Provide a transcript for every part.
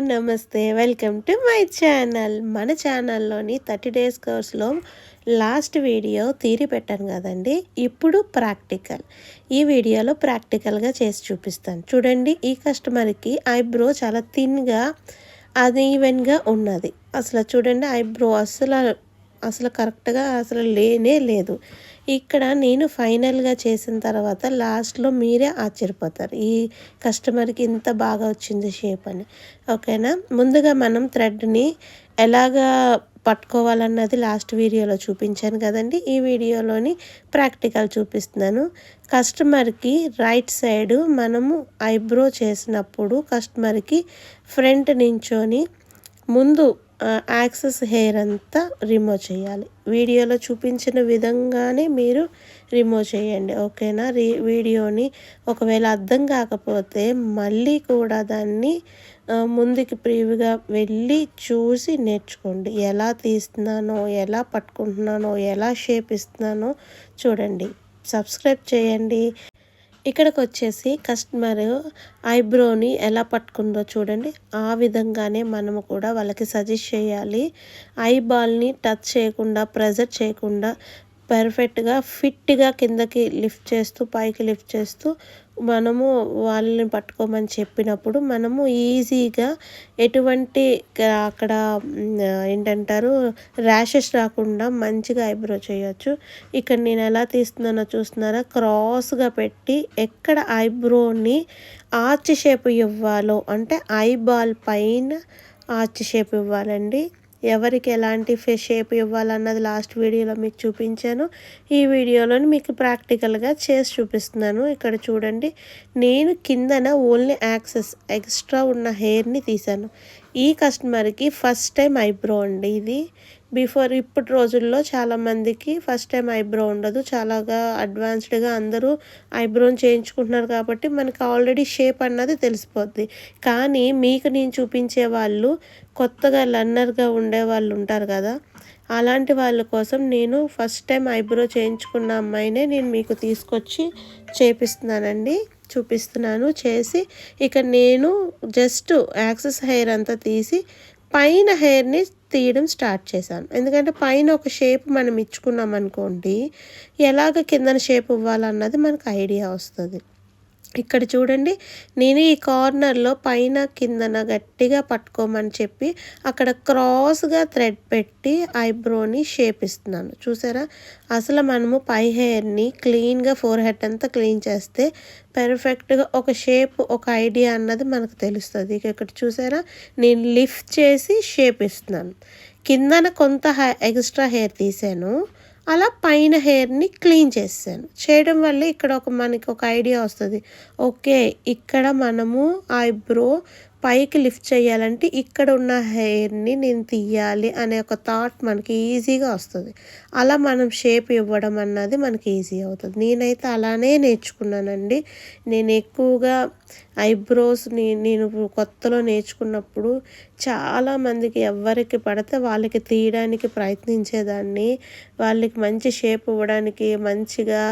నమస్తే welcome to my channel. మన ఛానల్లోని థర్టీ డేస్ కోర్స్లో లాస్ట్ వీడియో తీరి పెట్టాను కదండి ఇప్పుడు ప్రాక్టికల్. ఈ వీడియోలో ప్రాక్టికల్గా చేసి చూపిస్తాను. చూడండి ఈ కస్టమర్కి ఐబ్రో చాలా థిన్గా అది ఈవెన్గా ఉన్నది. అసలు చూడండి ఐబ్రో అసలు అసలు కరెక్ట్గా అసలు లేనే లేదు. ఇక్కడ నేను ఫైనల్గా చేసిన తర్వాత లాస్ట్లో మీరే ఆశ్చర్యపోతారు. ఈ కస్టమర్కి ఇంత బాగా వచ్చింది షేప్ అని. ఓకేనా ముందుగా మనం థ్రెడ్ని ఎలాగా పట్టుకోవాలన్నది లాస్ట్ వీడియోలో చూపించాను కదండి. ఈ వీడియోలోని ప్రాక్టికల్ చూపిస్తున్నాను. కస్టమర్కి రైట్ సైడ్ మనము ఐబ్రో చేసినప్పుడు కస్టమర్కి ఫ్రంట్ నించొని ముందు యాక్సెస్ హెయిర్ అంతా రిమూవ్ చేయాలి. వీడియోలో చూపించిన విధంగానే మీరు రిమూవ్ చేయండి. ఓకేనా? రీ వీడియోని ఒకవేళ అర్థం కాకపోతే మళ్ళీ కూడా దాన్ని ముందుకి ప్రీవిగా వెళ్ళి చూసి నేర్చుకోండి. ఎలా తీస్తున్నానో ఎలా పట్టుకుంటున్నానో ఎలా షేప్ ఇస్తున్నానో చూడండి. సబ్స్క్రైబ్ చేయండి. ఇక్కడికి వచ్చేసి కస్టమర్ ఐబ్రోని ఎలా పట్టుకుందో చూడండి. ఆ విధంగానే మనము కూడా వాళ్ళకి సజెస్ట్ చేయాలి. ఐబాల్ని టచ్ చేయకుండా ప్రెజర్ చేయకుండా పర్ఫెక్ట్గా ఫిట్గా కిందకి లిఫ్ట్ చేస్తూ పైకి లిఫ్ట్ చేస్తూ మనము వాళ్ళని పట్టుకోమని చెప్పినప్పుడు మనము ఈజీగా ఎటువంటి అక్కడ ఏంటంటారు ర్యాషెస్ రాకుండా మంచిగా ఐబ్రో చేయొచ్చు. ఇక్కడ నేను ఎలా తీస్తున్నానో చూస్తున్నారా? క్రాస్గా పెట్టి ఎక్కడ ఐబ్రోని ఆర్చ్ షేప్ ఇవ్వాలో అంటే ఐబాల్ పైన ఆర్చ్ షేప్ ఇవ్వాలండి. ఎవరికి ఎలాంటి ఫేస్ షేప్ ఇవ్వాలన్నది లాస్ట్ వీడియోలో మీకు చూపించాను. ఈ వీడియోలోని మీకు ప్రాక్టికల్గా చేసి చూపిస్తున్నాను. ఇక్కడ చూడండి. నేను కిందన ఓన్లీ యాక్సెస్ ఎక్స్ట్రా ఉన్న హెయిర్ని తీశాను. ఈ కస్టమర్కి ఫస్ట్ టైం ఐబ్రో అండి ఇది. బిఫోర్ ఇప్పటి రోజుల్లో చాలామందికి ఫస్ట్ టైం ఐబ్రో ఉండదు. చాలాగా అడ్వాన్స్డ్గా అందరూ ఐబ్రోని చేయించుకుంటున్నారు కాబట్టి మనకి ఆల్రెడీ షేప్ అన్నది తెలిసిపోద్ది. కానీ మీకు నేను చూపించే వాళ్ళు కొత్తగా లర్నర్గా ఉండే వాళ్ళు ఉంటారు కదా అలాంటి వాళ్ళ కోసం నేను ఫస్ట్ టైం ఐబ్రో చేయించుకున్న అమ్మాయినే నేను మీకు తీసుకొచ్చి చేపిస్తున్నానండి. చూపిస్తున్నాను చేసి ఇక నేను జస్ట్ యాక్సెస్ హెయిర్ అంతా తీసి పైన హెయిర్ని తీయడం స్టార్ట్ చేశాను. ఎందుకంటే పైన ఒక షేప్ మనం ఇచ్చుకున్నాం అనుకోండి ఎలాగ కిందన షేప్ ఇవ్వాలన్నది మనకు ఐడియా వస్తుంది. ఇక్కడ చూడండి నేను ఈ కార్నర్లో పైన కిందన గట్టిగా పట్టుకోమని చెప్పి అక్కడ క్రాస్గా థ్రెడ్ పెట్టి ఐబ్రోని షేప్ ఇస్తున్నాను చూసారా? అసలు మనము పై హెయిర్ని క్లీన్గా ఫోర్ హెడ్ అంతా క్లీన్ చేస్తే పర్ఫెక్ట్గా ఒక షేప్ ఒక ఐడియా అన్నది మనకు తెలుస్తుంది. ఇక్కడ చూసారా? నేను లిఫ్ట్ చేసి షేప్ ఇస్తున్నాను కిందన కొంత ఎక్స్ట్రా హెయిర్ తీసాను. అలా పైన హెయిర్ని క్లీన్ చేస్తాను. చేయడం వల్ల ఇక్కడ ఒక మనకి ఒక ఐడియా వస్తుంది. ఓకే ఇక్కడ మనము ఐబ్రో పైకి లిఫ్ట్ చేయాలంటే ఇక్కడ ఉన్న హెయిర్ని నేను తీయాలి అనే ఒక థాట్ మనకి ఈజీగా వస్తుంది. అలా మనం షేప్ ఇవ్వడం అన్నది మనకి ఈజీ అవుతుంది. నేనైతే అలానే నేర్చుకున్నానండి. నేను ఎక్కువగా ఐబ్రోస్ని నేను కొత్తలో నేర్చుకున్నప్పుడు చాలామందికి ఎవరికి పడితే వాళ్ళకి తీయడానికి ప్రయత్నించేదాన్ని. వాళ్ళకి మంచి షేప్ ఇవ్వడానికి మంచిగా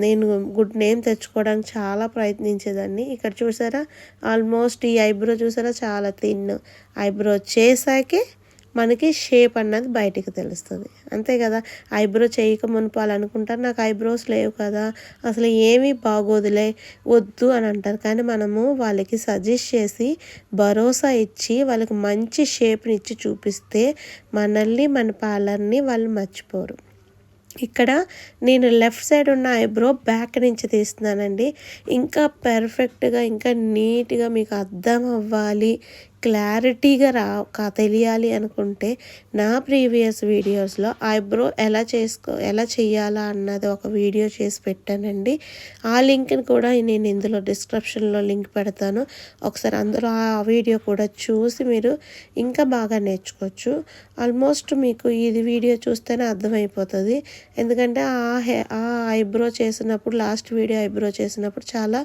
నేను గుడ్ నేమ్ తెచ్చుకోవడానికి చాలా ప్రయత్నించేదాన్ని. ఇక్కడ చూసారా? ఆల్మోస్ట్ ఈ ఐబ్రో చూసారా? చాలా థిన్ ఐబ్రో చేశాకే మనకి షేప్ అన్నది బయటికి తెలుస్తుంది. అంతే కదా? ఐబ్రో చేయక మునిపాలనుకుంటారు నాకు ఐబ్రోస్ లేవు కదా అసలు ఏమీ బాగోదులే వద్దు అని అంటారు. కానీ మనము వాళ్ళకి సజెస్ట్ చేసి భరోసా ఇచ్చి వాళ్ళకి మంచి షేప్ని ఇచ్చి చూపిస్తే మనల్ని మన పార్లర్ని వాళ్ళు మర్చిపోరు. ఇక్కడ నేను లెఫ్ట్ సైడ్ ఉన్న ఐబ్రో బ్యాక్ నుంచి తీస్తున్నానండి. ఇంకా పర్ఫెక్ట్గా ఇంకా నీట్గా మీకు అర్థం అవ్వాలి. క్లారిటీగా రా తెలియాలి అనుకుంటే నా ప్రీవియస్ వీడియోస్లో ఐబ్రో ఎలా చేసుకో ఎలా చేయాలా అన్నది ఒక వీడియో చేసి పెట్టానండి. ఆ లింక్ని కూడా నేను ఇందులో డిస్క్రిప్షన్లో లింక్ పెడతాను. ఒకసారి అందులో ఆ వీడియో కూడా చూసి మీరు ఇంకా బాగా నేర్చుకోవచ్చు. ఆల్మోస్ట్ మీకు ఇది వీడియో చూస్తేనే అర్థమైపోతుంది. ఎందుకంటే ఆ హే ఆ ఐబ్రో చేసినప్పుడు లాస్ట్ వీడియో ఐబ్రో చేసినప్పుడు చాలా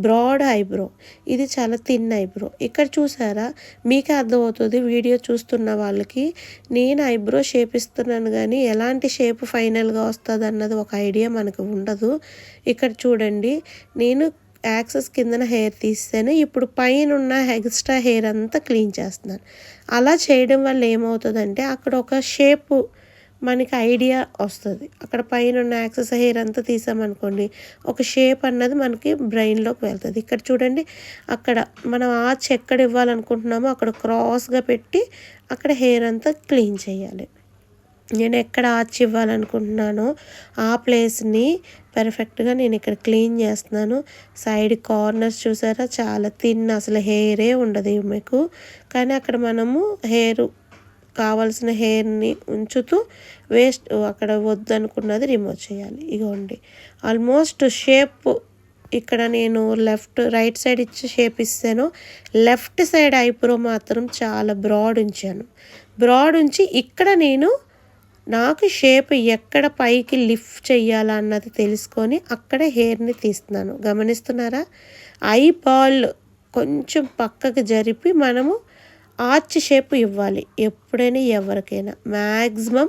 బ్రాడ్ ఐబ్రో. ఇది చాలా థిన్ ఐబ్రో. ఇక్కడ చూసారా? మీకే అర్థమవుతుంది వీడియో చూస్తున్న వాళ్ళకి. నేను ఐబ్రో షేప్ ఇస్తున్నాను కానీ ఎలాంటి షేప్ ఫైనల్గా వస్తుంది అన్నది ఒక ఐడియా మనకు ఉండదు. ఇక్కడ చూడండి నేను యాక్సెస్ కిందన హెయిర్ తీస్తాను ఇప్పుడు పైన ఉన్న ఎక్స్ట్రా హెయిర్ అంతా క్లీన్ చేస్తున్నాను. అలా చేయడం వల్ల ఏమవుతుందంటే అక్కడ ఒక షేపు మనకి ఐడియా వస్తుంది. అక్కడ పైన ఉన్న యాక్సెస్ హెయిర్ అంతా తీసామనుకోండి ఒక షేప్ అన్నది మనకి బ్రెయిన్లోకి వెళ్తుంది. ఇక్కడ చూడండి అక్కడ మనం ఆర్చ్ ఎక్కడ ఇవ్వాలనుకుంటున్నామో అక్కడ క్రాస్గా పెట్టి అక్కడ హెయిర్ అంతా క్లీన్ చేయాలి. నేను ఎక్కడ ఆర్చ్ ఇవ్వాలనుకుంటున్నానో ఆ ప్లేస్ని పర్ఫెక్ట్గా నేను ఇక్కడ క్లీన్ చేస్తున్నాను. సైడ్ కార్నర్స్ చూసారా? చాలా తిన్న అసలు హెయిరే ఉండదు మీకు కానీ అక్కడ మనము హెయిర్ కావాల్సిన హెయిర్ని ఉంచుతూ వేస్ట్ అక్కడ వద్దనుకున్నది రిమూవ్ చేయాలి. ఇగోండి. ఆల్మోస్ట్ షేప్ ఇక్కడ నేను లెఫ్ట్ రైట్ సైడ్ ఇచ్చి షేప్ ఇస్తాను. లెఫ్ట్ సైడ్ ఐబ్రో మాత్రం చాలా బ్రాడ్ ఉంచాను. బ్రాడ్ ఉంచి ఇక్కడ నేను నాకు షేప్ ఎక్కడ పైకి లిఫ్ట్ చేయాలా అన్నది తెలుసుకొని అక్కడ హెయిర్ని తీస్తున్నాను. గమనిస్తున్నారా? ఐ బాల్ కొంచెం పక్కకు జరిపి మనము ఆర్చ్ షేప్ ఇవ్వాలి ఎప్పుడైనా ఎవరికైనా. మ్యాక్సిమం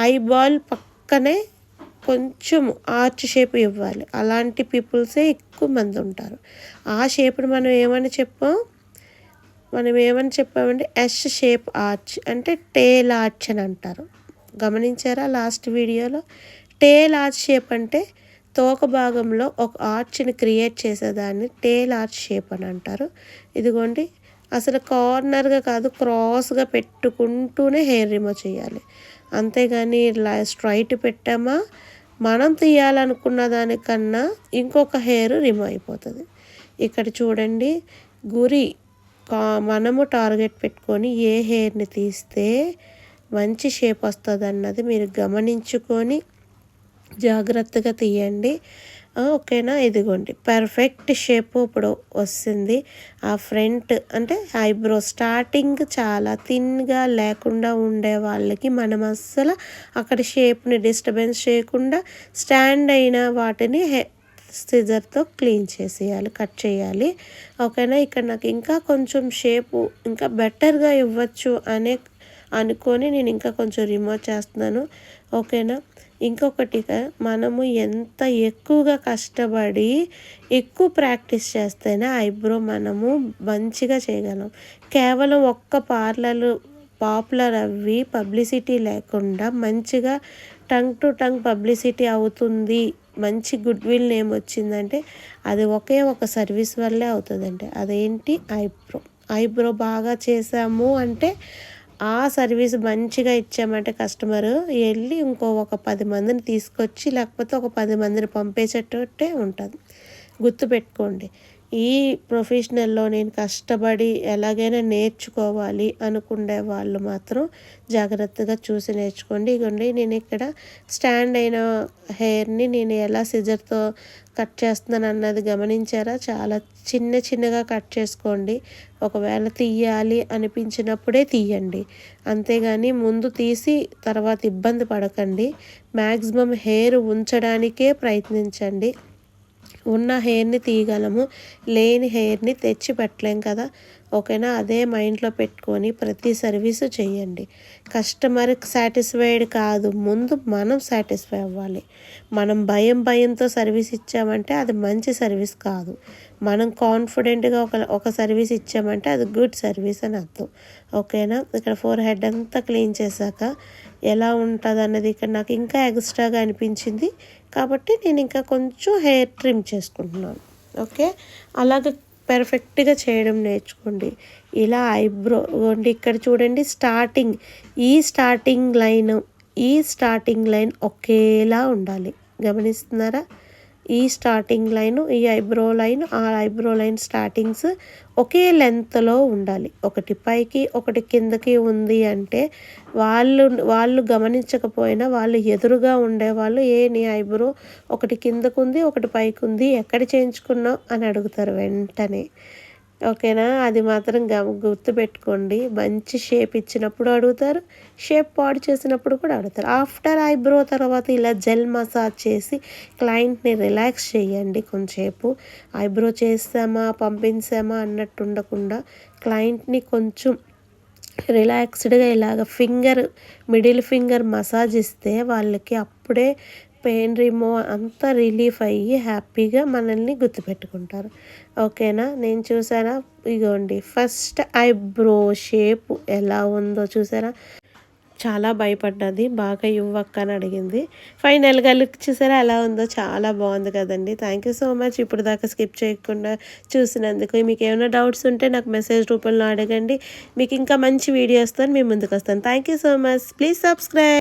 ఐబాల్ పక్కనే కొంచెం ఆర్చ్ షేప్ ఇవ్వాలి. అలాంటి పీపుల్సే ఎక్కువ మంది ఉంటారు. ఆ షేప్ని మనం ఏమని చెప్పాం? మనం ఏమని చెప్పామంటే ఎస్ షేప్ ఆర్చ్ అంటే టేల్ ఆర్చ్ అని అంటారు. గమనించారా లాస్ట్ వీడియోలో? టేల్ ఆర్చ్ షేప్ అంటే తోక భాగంలో ఒక ఆర్చ్ని క్రియేట్ చేసేదాన్ని టేల్ ఆర్చ్ షేప్ అని అంటారు. ఇదిగోండి అసలు కార్నర్గా కాదు క్రాస్గా పెట్టుకుంటూనే హెయిర్ రిమూవ్ చేయాలి. అంతేగాని ఇలా స్ట్రైట్ పెట్టామా? మనం తీయాలనుకున్న దానికన్నా ఇంకొక హెయిర్ రిమూవ్ అయిపోతుంది. ఇక్కడ చూడండి గురి మనము టార్గెట్ పెట్టుకొని ఏ హెయిర్ని తీస్తే మంచి షేప్ వస్తుంది అన్నది మీరు గమనించుకొని జాగ్రత్తగా తీయండి. ఓకేనా ఇదిగోండి. పర్ఫెక్ట్ షేప్ ఇప్పుడు వస్తుంది. ఆ ఫ్రంట్ అంటే ఐబ్రో స్టార్టింగ్ చాలా థిన్గా లేకుండా ఉండే వాళ్ళకి మనం అస్సలు అక్కడ షేప్ని డిస్టర్బెన్స్ చేయకుండా స్టాండ్ అయిన వాటిని సిజర్తో క్లీన్ చేసేయాలి కట్ చేయాలి. ఓకేనా ఇక్కడ నాకు ఇంకా కొంచెం షేపు ఇంకా బెటర్గా ఇవ్వచ్చు అనే అనుకొని నేను ఇంకా కొంచెం రిమూవ్ చేస్తున్నాను. ఓకేనా ఇంకొకటిగా మనము ఎంత ఎక్కువగా కష్టపడి ఎక్కువ ప్రాక్టీస్ చేస్తేనే ఐబ్రో మనము మంచిగా చేయగలం. కేవలం ఒక్క పార్లర్ పాపులర్ అవి పబ్లిసిటీ లేకుండా మంచిగా టంగ్ టు టంగ్ పబ్లిసిటీ అవుతుంది మంచి గుడ్ విల్ నేమ్ వచ్చిందంటే అది ఒకే ఒక సర్వీస్ వల్లే అవుతుందండి అదేంటి? ఐబ్రో. ఐబ్రో బాగా చేసాము అంటే ఆ సర్వీస్ మంచిగా ఇచ్చామంటే కస్టమర్ వెళ్ళి ఇంకో ఒక పది మందిని తీసుకొచ్చి లేకపోతే ఒక పది మందిని పంపేసేటట్టే ఉంటుంది. గుర్తుపెట్టుకోండి ఈ ప్రొఫెషనల్లో నేను కష్టపడి ఎలాగైనా నేర్చుకోవాలి అనుకునే వాళ్ళు మాత్రం జాగ్రత్తగా చూసి నేర్చుకోండి. ఇగోండి నేను ఇక్కడ స్టాండ్ అయిన హెయిర్ని నేను ఎలా సిజర్తో కట్ చేస్తున్నాను అన్నది గమనించారా? చాలా చిన్న చిన్నగా కట్ చేసుకోండి. ఒకవేళ తీయాలి అనిపించినప్పుడే తీయండి. అంతేగాని ముందు తీసి తర్వాత ఇబ్బంది పడకండి. మ్యాక్సిమం హెయిర్ ఉంచడానికే ప్రయత్నించండి. ఉన్న హెయిర్ని తీయగలము లేని హెయిర్ని తెచ్చి పెట్టలేం కదా. ఓకేనా? అదే మైండ్లో పెట్టుకొని ప్రతి సర్వీసు చేయండి కస్టమర్ సాటిస్ఫైడ్ కాదు. ముందు మనం సాటిస్ఫై అవ్వాలి. మనం భయం భయంతో సర్వీస్ ఇచ్చామంటే అది మంచి సర్వీస్ కాదు. మనం కాన్ఫిడెంట్గా ఒక ఒక సర్వీస్ ఇచ్చామంటే అది గుడ్ సర్వీస్ అని అర్థం. ఓకేనా? ఇక్కడ ఫోర్ హెడ్ అంతా క్లీన్ చేశాక ఎలా ఉంటుంది అన్నది ఇక్కడ నాకు ఇంకా ఎక్స్ట్రాగా అనిపించింది. కాబట్టి నేను ఇంకా కొంచెం హెయిర్ ట్రిమ్ చేసుకుంటున్నాను. ఓకే? అలాగే పర్ఫెక్ట్గా చేయడం నేర్చుకోండి. ఇలా ఐబ్రో ఇక్కడ చూడండి స్టార్టింగ్ ఈ స్టార్టింగ్ లైన్ ఈ స్టార్టింగ్ లైన్ ఒకేలా ఉండాలి. గమనిస్తున్నారా? ఈ స్టార్టింగ్ లైన్ ఈ ఐబ్రో లైన్ ఆ ఐబ్రో లైన్ స్టార్టింగ్స్ ఒకే లెంత్లో ఉండాలి. ఒకటి పైకి ఒకటి కిందకి ఉంది అంటే వాళ్ళు వాళ్ళు గమనించకపోయినా వాళ్ళు ఎదురుగా ఉండేవాళ్ళు ఏ నీ ఐబ్రో ఒకటి కిందకు ఉంది ఒకటి పైకి ఉంది ఎక్కడ చేయించుకున్నావు అని అడుగుతారు వెంటనే. ఓకేనా? అది మాత్రం గమ గుర్తుపెట్టుకోండి. మంచి షేప్ ఇచ్చినప్పుడు అడుగుతారు. షేప్ పాడు చేసినప్పుడు కూడా అడుగుతారు. ఆఫ్టర్ ఐబ్రో తర్వాత ఇలా జెల్ మసాజ్ చేసి క్లయింట్ని రిలాక్స్ చేయండి కొంచెంసేపు. ఐబ్రో చేస్తామా పంపించామా? అన్నట్టు ఉండకుండా క్లయింట్ని కొంచెం రిలాక్స్డ్గా ఇలాగ ఫింగర్ మిడిల్ ఫింగర్ మసాజ్ ఇస్తే వాళ్ళకి అప్పుడే పెయిన్ రిమూవ్ అంతా రిలీఫ్ అయ్యి హ్యాపీగా మనల్ని గుర్తుపెట్టుకుంటారు. ఓకేనా? నేను చూసారా ఇగోండి. ఫస్ట్ ఐబ్రో షేప్ ఎలా ఉందో చూసారా? చాలా భయపడ్డది. బాగా ఇవ్వక్క అని అడిగింది. ఫైనల్గా లుక్ చూసారా? ఎలా ఉందో చాలా బాగుంది కదండి. థ్యాంక్ యూ సో మచ్ ఇప్పుడు దాకా స్కిప్ చేయకుండా చూసినందుకు. మీకు ఏమైనా డౌట్స్ ఉంటే నాకు మెసేజ్ రూపంలో అడగండి. మీకు ఇంకా మంచి వీడియోస్తో మేము ముందుకు వస్తాను thank you so much please subscribe